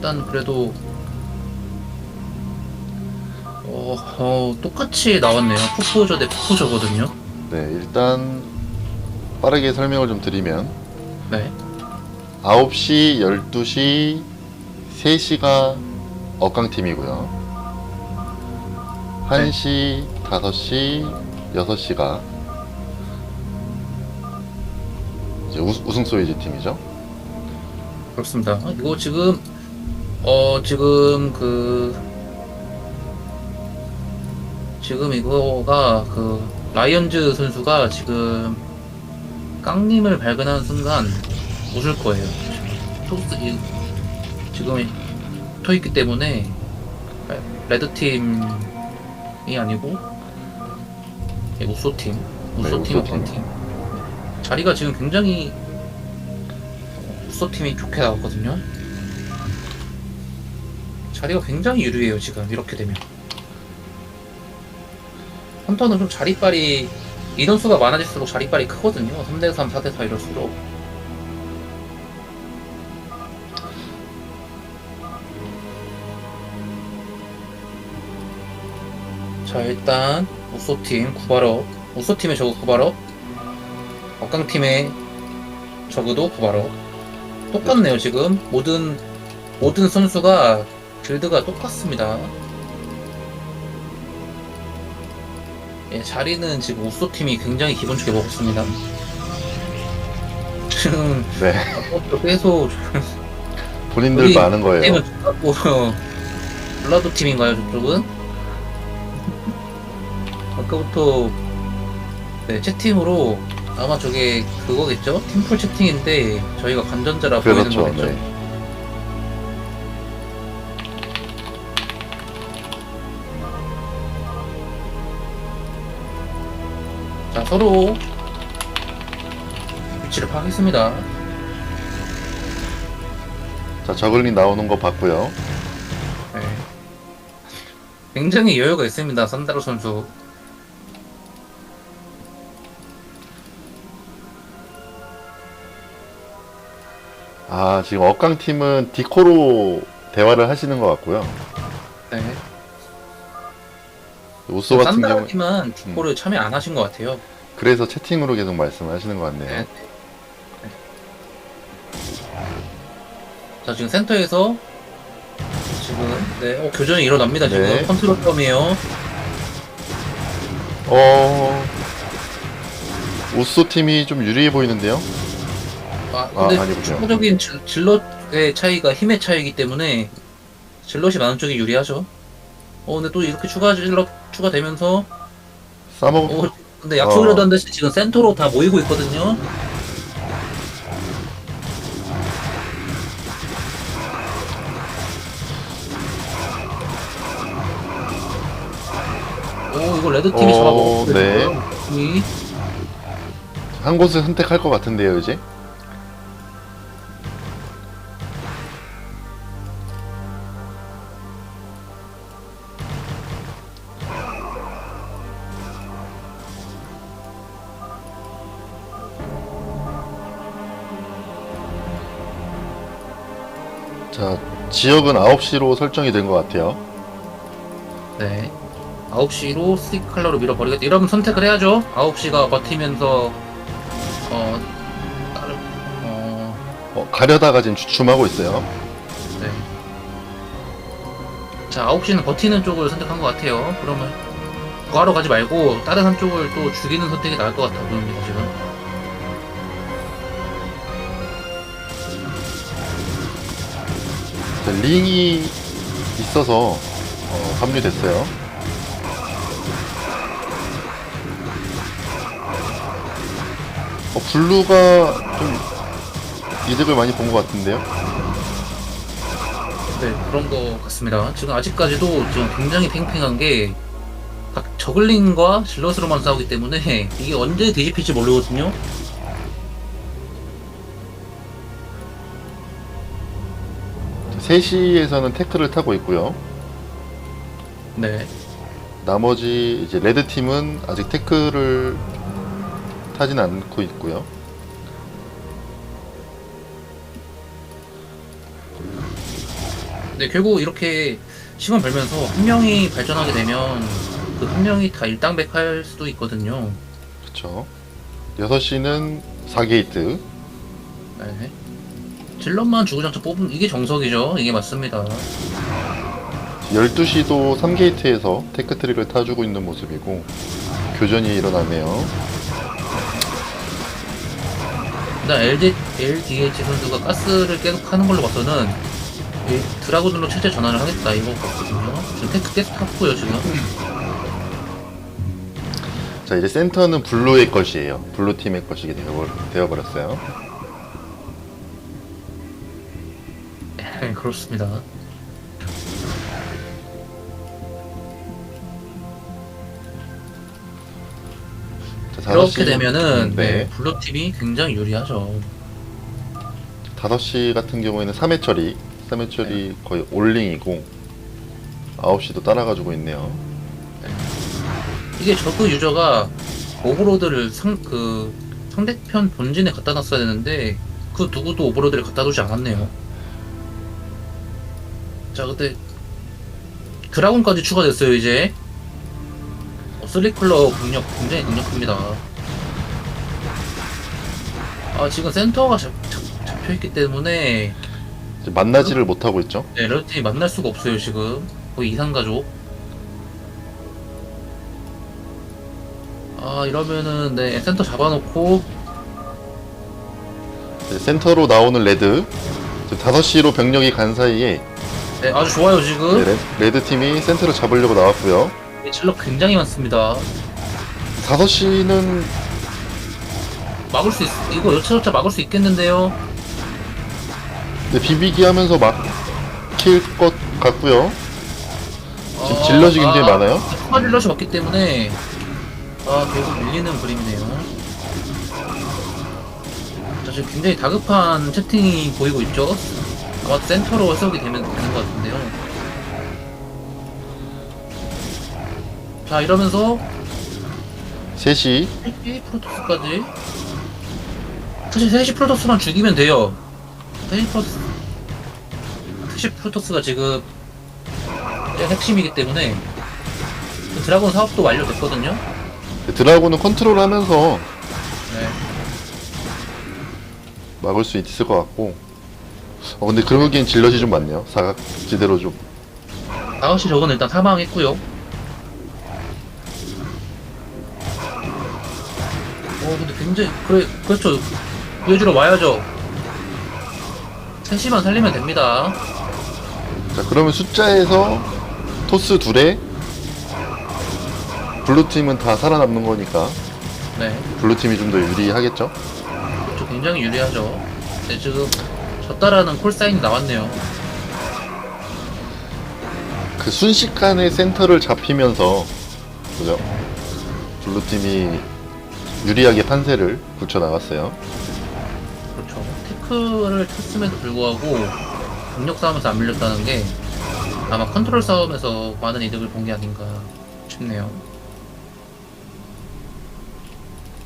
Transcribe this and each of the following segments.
일단 그래도 어, 어, 똑같이 나왔네요. 푸포저 대 푸포저거든요. 네, 일단 빠르게 설명을 좀 드리면 네. 9시, 12시, 3시가 억강팀이고요. 1시, 5시, 6시가 이제 우, 우승 소이지 팀이죠. 그렇습니다. 아, 이거 지금 어 지금 그 지금 이거가 그 라이언즈 선수가 지금 깡님을 발견하는 순간 웃을 거예요. 토스 이, 지금 토 있기 때문에 레드 팀이 아니고 예, 우소 팀, 우소 네, 팀, 우소 팀. 자리가 지금 굉장히 우소 팀이 좋게 나왔거든요. 자리가 굉장히 유리해요 지금 이렇게 되면. 헌터는 좀 자리빨이 인원수가 많아질수록 자리빨이 크거든요. 3대3, 4대4 이럴수록. 자 일단 우소팀 구발업 우소팀의 저거 구발업 억강팀의 저그도 구발업 똑같네요 지금 모든 모든 선수가 빌드가 똑같습니다 예, 자리는 지금 우소 팀이 굉장히 기분 좋게 먹었습니다 지금 네, 아까부터 계속 본인들 우리 많은 거예요. 게임은 똑같고 블라드 팀인가요 저쪽은? 아까부터 네, 채팅으로 아마 저게 그거겠죠? 팀플 채팅인데 저희가 관전자라 보이는 그렇죠. 거겠죠? 네. 자 서로 위치를 파악했습니다. 자, 저글링 나오는 거 봤고요. 네. 굉장히 여유가 있습니다. 산다로 선수. 아, 지금 억강 팀은 디코로 대화를 하시는 것 같고요. 네. 우소 같은 산다로 경우 팀은 축구를 참여 안 하신 것 같아요. 그래서 채팅으로 계속 말씀을 하시는 것 같네요. 네. 자 지금 센터에서 지금 네 어, 교전이 일어납니다 지금 네. 컨트롤 싸움이에요 어, 우소 팀이 좀 유리해 보이는데요. 아 아, 근데 아니군요. 추가적인 질- 질럿의 차이가 힘의 차이이기 때문에 질럿이 많은 쪽이 유리하죠 어 근데 또 이렇게 추가 질럿 추가되면서 싸먹 어 근데 약속이라도 어. 한 듯이 지금 센터로 다 모이고 있거든요 오 이거 레드 팀이 어, 잡아먹었어요 네. 이 한 곳을 선택할 것 같은데요, 이제. 자, 지역은 9시로 설정이 된 것 같아요. 네. 9시로 스틱 컬러로 밀어버리겠다. 이러면 선택을 해야죠. 9시가 버티면서, 어, 다른, 어, 어, 가려다가 지금 주춤하고 있어요. 네. 자, 9시는 버티는 쪽을 선택한 것 같아요. 그러면, 구하러 가지 말고, 다른 한 쪽을 또 죽이는 선택이 나을 것 같아 보입니다, 지금. 링이 있어서 어, 합류됐어요. 어, 블루가 좀 이득을 많이 본 것 같은데요. 네, 그런 것 같습니다. 지금 아직까지도 지금 굉장히 팽팽한 게, 각 저글링과 질럿으로만 싸우기 때문에, 이게 언제 뒤집힐지 모르거든요. 3시에서는 태클을 타고 있고요. 네. 나머지 이제 레드 팀은 아직 태클을 타진 않고 있고요. 근데 결국 이렇게 시간 벌면서 한 명이 발전하게 되면 그 한 명이 다 일당백할 수도 있거든요. 그쵸 6시는 4게이트 네. 질럿만 주구장창 뽑은 이게 정석이죠. 이게 맞습니다. 12시도 3게이트에서 테크트릭을 타주고 있는 모습이고 교전이 일어나네요 일단 LD, LDH 선수가 가스를 계속 하는 걸로 봐서는 이 드라군으로 체제 전환을 하겠다 이거 같거든요. 지금 테크 계속 탔고요 지금. 자 이제 센터는 블루의 것이에요 블루 팀의 것이 되어버, 되어버렸어요 그렇습니다. 자, 5시 되면은 네. 네, 블루 팀이 굉장히 유리하죠. 5시 같은 경우에는 3회 처리 3회 처리 거의 올링이고 9시도 따라가지고 있네요 이게 저그 유저가 오버로드를 상 그 상대편 본진에 갖다 놨어야 되는데 그 누구도 오버로드를 갖다 두지 않았네요. 자, 근데 드라군까지 추가됐어요 이제. 어, 슬리클러 공력 굉장히 강력합니다. 아 지금 센터가 잡, 잡, 잡혀있기 때문에 이제 만나지를 못하고 있죠? 네, 레드팀이 만날 수가 없어요 지금. 거의 이상가족. 아 이러면은 네 센터 잡아놓고. 이제 센터로 나오는 레드. 지금 5시로 병력이 간 사이에 네 아주 좋아요 네, 지금. 레, 레드 팀이 센터를 잡으려고 나왔고요. 네, 질럿 굉장히 많습니다. 5시는 막을 수 있, 이거 여차저차 막을 수 있겠는데요? 비비기 하면서 막힐 것 같고요. 지금 아, 질럿이 굉장히 아, 많아요. 추가 질럿이 왔기 때문에. 아 결국 밀리는 그림이네요. 자 지금 굉장히 다급한 채팅이 보이고 있죠 아마 센터로 해석이 되면 되는 것 같은데요. 자 이러면서 3시 3시 프로토스까지. 사실 3시 프로토스만 죽이면 돼요. 3시 프로토스 3시 프로토스가 지금 핵심이기 때문에 그 드라곤 사업도 완료됐거든요. 드라곤은 컨트롤하면서 네. 막을 수 있을 것 같고 어 근데 그러기엔 질럿이 좀 많네요. 사각지대로 좀. 5시 저건 일단 사망했고요. 어 근데 굉장히 그래 그렇죠. 구해주러 와야죠. 3시만 살리면 됩니다. 자 그러면 숫자에서 토스 둘에 블루 팀은 다 살아남는 거니까. 네. 블루 팀이 좀 더 유리하겠죠? 그렇죠. 굉장히 유리하죠. 네, 지금 졌다라는 콜사인이 나왔네요. 그 순식간에 센터를 잡히면서 그죠 블루 팀이 유리하게 판세를 굳혀 나갔어요 그렇죠. 테크를 탔음에도 불구하고 경력 싸움에서 안 밀렸다는 게 아마 컨트롤 싸움에서 많은 이득을 본 게 아닌가 싶네요.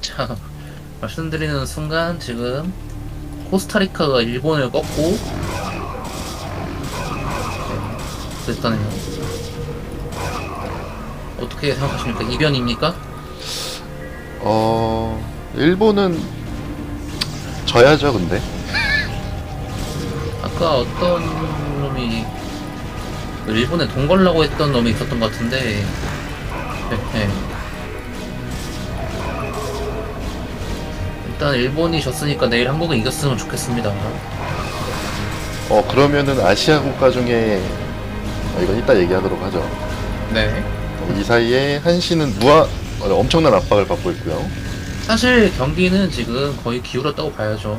자, 말씀드리는 순간 지금 코스타리카가 일본을 꺾고 네, 됐다네요. 어떻게 생각하십니까? 이변입니까? 어 일본은 져야죠 근데 아까 어떤 놈이 그 일본에 돈 걸라고 했던 놈이 있었던 것 같은데 네, 네. 일단 일본이 졌으니까 내일 한국은 이겼으면 좋겠습니다. 어 그러면은 아시아 국가 중에 어, 이건 이따 얘기하도록 하죠. 네. 어, 이 사이에 한시는 무한 어, 엄청난 압박을 받고 있고요. 사실 경기는 지금 거의 기울었다고 봐야죠.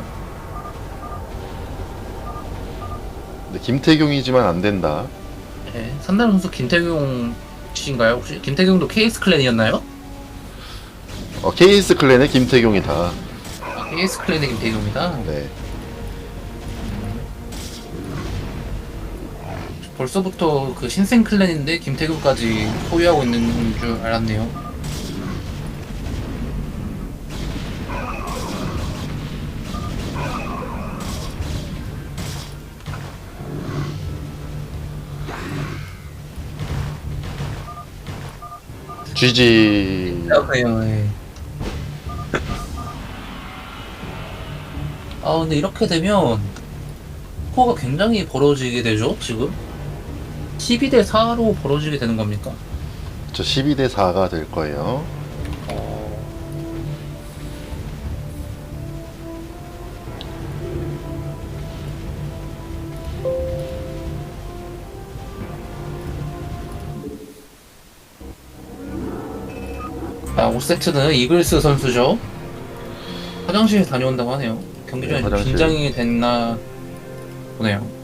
근데 김태경이지만 안 된다. 네. 산다른 선수 김태경 씨인가요? 혹시? 김태경도 KS 클랜이었나요? 어, KS 클랜의 김태경이다 AS 클랜의 김태경입니다. 네. 음. 벌써부터 그 신생 클랜인데 김태경까지 소유하고 있는 줄 알았네요. GG. 아, 예, 예. 아, 근데 이렇게 되면 스코어가 굉장히 벌어지게 되죠, 지금? 12대 4로 벌어지게 되는 겁니까? 저 12대 4가 될 거예요. 어... 자, 5세트는 이글스 선수죠. 화장실 다녀온다고 하네요. 경기 네, 좀 화장실. 긴장이 됐나 보네요.